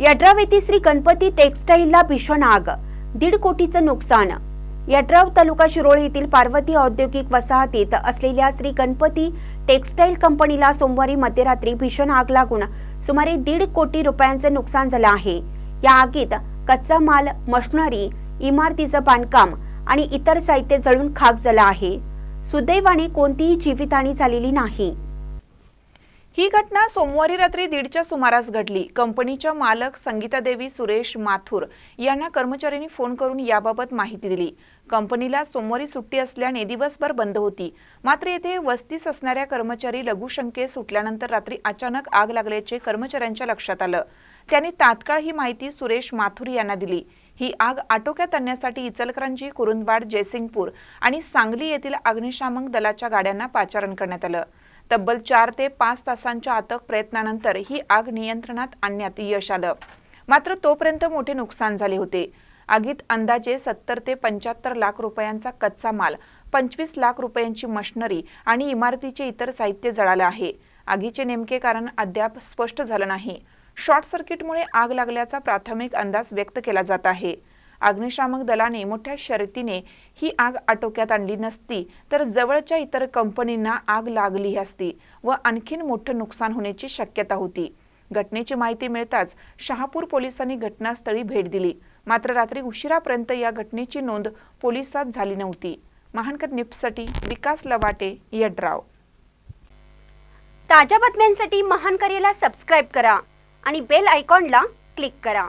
यड्राव येथे श्री गणपती टेक्सटाईलला भीषण आग. दीड कोटीचं नुकसान. यड्राव तालुका शिरोळ येथील पार्वती औद्योगिक वसाहतीत असलेल्या श्री गणपती टेक्सटाईल कंपनीला सोमवारी मध्यरात्री भीषण आग लागून सुमारे दीड कोटी रुपयांचं नुकसान झालं आहे. या आगीत कच्चा माल मशनरी इमारतीचं बांधकाम आणि इतर साहित्य जळून खाक झालं आहे. सुदैवाने कोणतीही जीवितहानी झालेली नाही. ही घटना सोमवारी रात्री दीडच्या सुमारास घडली. कंपनीच्या मालक संगीतादेवी सुरेश माथुर यांना कर्मचाऱ्यांनी फोन करून याबाबत माहिती दिली. कंपनीला सोमवारी सुट्टी असल्याने दिवसभर बंद होती. मात्र येथे वस्तीस असणाऱ्या कर्मचारी लघुशंके सुटल्यानंतर रात्री अचानक आग लागल्याचे कर्मचाऱ्यांच्या लक्षात आलं. त्यांनी तात्काळ ही माहिती सुरेश माथुर यांना दिली. ही आग आटोक्यात आणण्यासाठी इचलकरंजी कुरुंदवाड जयसिंगपूर आणि सांगली येथील अग्निशामक दलाच्या गाड्यांना पाचारण करण्यात आलं. तब्बल चार ते पाच तासांच्या अथक प्रयत्नानंतर ही आग नियंत्रणात आणण्यात यश आलं. मात्र तोपर्यंत मोठे नुकसान झाले होते. आगीत अंदाजे सत्तर ते पंच्याहत्तर लाख रुपयांचा कच्चा माल पंचवीस लाख रुपयांची मशिनरी आणि इमारतीचे इतर साहित्य जळालं आहे. आगीचे नेमके कारण अद्याप स्पष्ट झालं नाही. शॉर्ट सर्किटमुळे आग लागल्याचा प्राथमिक अंदाज व्यक्त केला जात आहे. अग्निशामक दलाने मोठ्या शर्तीने ही आग आटोक्यात आणली नसती तर जवळच्या इतर कंपनींना आग लागली असती व आणखीन मोठं नुकसान होण्याची शक्यता होती. घटनेची माहिती मिळताच शहापूर पोलिसांनी घटनास्थळी भेट दिली. मात्र रात्री उशिरापर्यंत या घटनेची नोंद पोलिसात झाली नव्हती. महानकर निपसाठी विकास लवाटे यड्राव. ताज्या बातम्यांसाठी महानकरेला सबस्क्राईब करा आणि बेल आयकॉनला क्लिक करा.